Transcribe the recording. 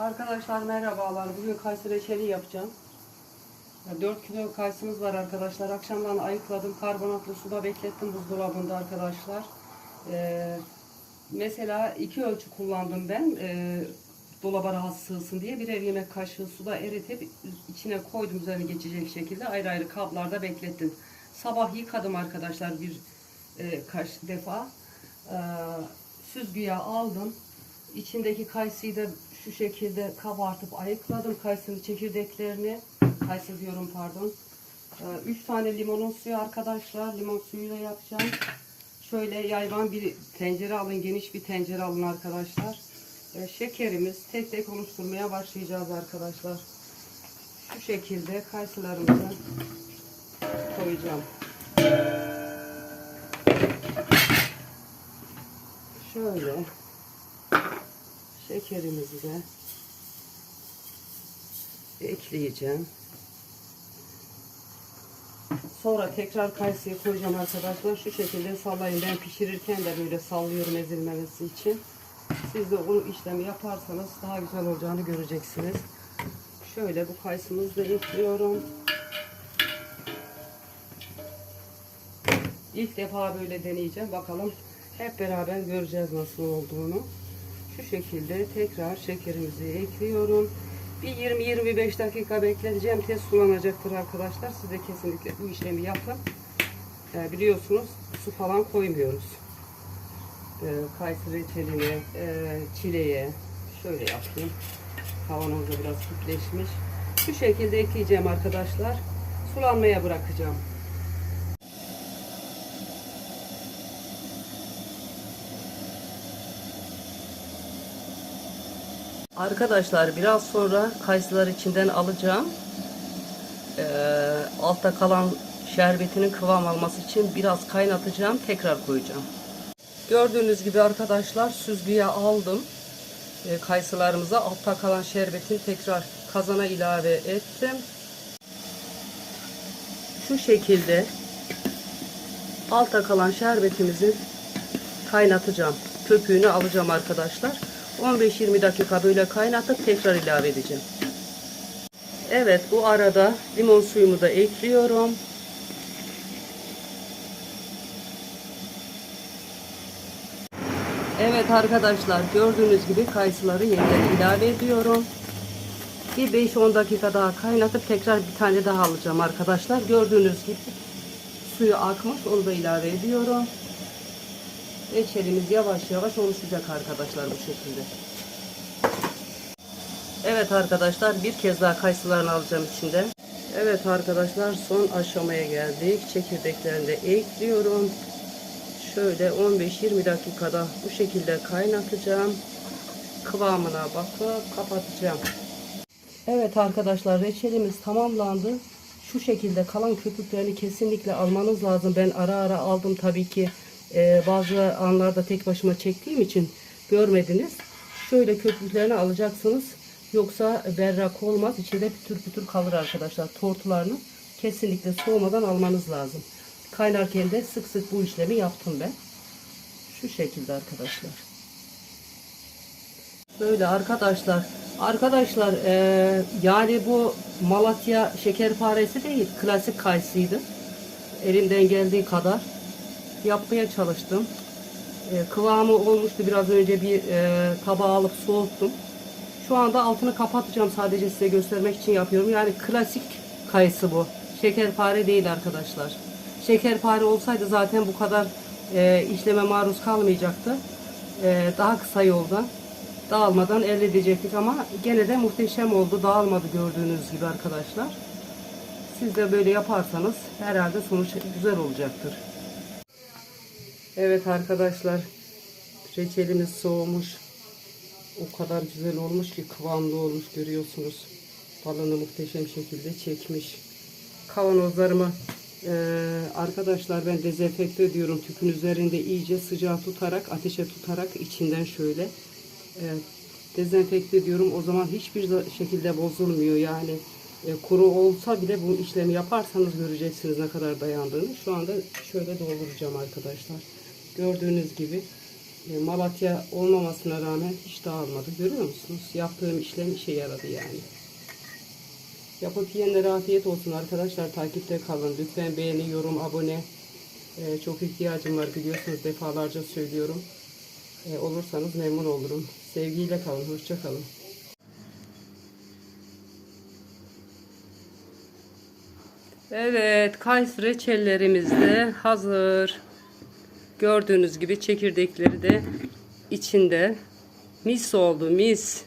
Arkadaşlar merhabalar. Bugün kayısı reçeli yapacağım. 4 kilo kayısımız var arkadaşlar. Akşamdan ayıkladım. Karbonatlı suda beklettim buzdolabında arkadaşlar. Ee, mesela iki ölçü kullandım ben. Ee, dolaba rahat sığsın diye. Birer yemek kaşığı suda eritip içine koydum üzerine geçecek şekilde. Ayrı ayrı kablarda beklettim. Sabah yıkadım arkadaşlar bir e, kaş defa. Ee, süzgüye aldım. İçindeki kayısıyı da şu şekilde kabartıp ayıkladım. Kayısının çekirdeklerini. Kayısı diyorum pardon. 3 tane limonun suyu arkadaşlar. Limon suyuyla yapacağım. Şöyle yayvan bir tencere alın. Geniş bir tencere alın arkadaşlar. Ee, şekerimiz tek tek oluşturmaya başlayacağız arkadaşlar. Şu şekilde kayısılarımızı koyacağım. Şöyle şekerimizi de ekleyeceğim. Sonra tekrar kayısıyı koyacağım arkadaşlar. Şu şekilde sallayın. Ben pişirirken de böyle sallıyorum ezilmemesi için. Siz de o işlemi yaparsanız daha güzel olacağını göreceksiniz. Şöyle bu kayısımızı da ekliyorum. İlk defa böyle deneyeceğim. Bakalım hep beraber göreceğiz nasıl olduğunu. Şu şekilde tekrar şekerimizi ekliyorum. Bir 20-25 dakika bekleteceğim. Tez sulanacaktır arkadaşlar. Siz de kesinlikle bu işlemi yapın. Ee, biliyorsunuz su falan koymuyoruz. Ee, kayısı reçeline, e, çileye şöyle yapayım. Kavanozda biraz sütleşmiş. Şu şekilde ekleyeceğim arkadaşlar. Sulanmaya bırakacağım. Arkadaşlar biraz sonra kayısıları içinden alacağım. Ee, altta kalan şerbetinin kıvam alması için biraz kaynatacağım. Tekrar koyacağım. Gördüğünüz gibi arkadaşlar süzgüye aldım. Ee, kayısılarımıza altta kalan şerbetini tekrar kazana ilave ettim. Şu şekilde altta kalan şerbetimizi kaynatacağım. Köpüğünü alacağım arkadaşlar. 15-20 dakika böyle kaynatıp tekrar ilave edeceğim. Evet bu arada limon suyumu da ekliyorum. Evet arkadaşlar gördüğünüz gibi kayısıları yeniden ilave ediyorum. Bir 5-10 dakika daha kaynatıp tekrar bir tane daha alacağım arkadaşlar. Gördüğünüz gibi suyu akmış onu da ilave ediyorum. Reçelimiz yavaş yavaş oluşacak arkadaşlar bu şekilde. Evet arkadaşlar bir kez daha kayısılarını alacağım içinde. Evet arkadaşlar son aşamaya geldik. Çekirdeklerini de ekliyorum. Şöyle 15-20 dakikada bu şekilde kaynatacağım. Kıvamına bakıp kapatacağım. Evet arkadaşlar reçelimiz tamamlandı. Şu şekilde kalan köpüklerini kesinlikle almanız lazım. Ben ara ara aldım tabii ki. Ee, bazı anlarda tek başıma çektiğim için görmediniz. Şöyle köpüklerini alacaksınız. Yoksa berrak olmaz. İçinde pütür pütür kalır arkadaşlar. Tortularını kesinlikle soğumadan almanız lazım. Kaynarken de sık sık bu işlemi yaptım ben. Şu şekilde arkadaşlar. Böyle arkadaşlar. Arkadaşlar eee, yani bu Malatya şekerparesi değil. Klasik kayısıydı. Elimden geldiği kadar yapmaya çalıştım. E, kıvamı olmuştu. Biraz önce bir e, tabağa alıp soğuttum. Şu anda altını kapatacağım. Sadece size göstermek için yapıyorum. Yani klasik kayısı bu. Şekerpare değil arkadaşlar. Şekerpare olsaydı zaten bu kadar e, işleme maruz kalmayacaktı. E, daha kısa yoldan dağılmadan elde edecektik ama gene de muhteşem oldu. Dağılmadı gördüğünüz gibi arkadaşlar. Siz de böyle yaparsanız herhalde sonuç güzel olacaktır. Evet arkadaşlar reçelimiz soğumuş. O kadar güzel olmuş ki kıvamlı olmuş görüyorsunuz. Balını muhteşem şekilde çekmiş. Kavanozlarımı eee, arkadaşlar ben dezenfekte ediyorum. Tüpün üzerinde iyice sıcağı tutarak ateşe tutarak içinden şöyle eee, dezenfekte ediyorum. O zaman hiçbir şekilde bozulmuyor. Yani e, kuru olsa bile bu işlemi yaparsanız göreceksiniz ne kadar dayandığını. Şu anda şöyle dolduracağım arkadaşlar. Gördüğünüz gibi E, Malatya olmamasına rağmen hiç dağılmadı. Görüyor musunuz? Yaptığım işlem işe yaradı yani. Yapıp yiyenlere afiyet olsun arkadaşlar. Takipte kalın. Lütfen beğeni, yorum, abone. E, çok ihtiyacım var biliyorsunuz. Defalarca söylüyorum. E, olursanız memnun olurum. Sevgiyle kalın. Hoşça kalın. Evet, kayısı reçellerimiz de hazır. Gördüğünüz gibi çekirdekleri de içinde. Mis oldu, mis.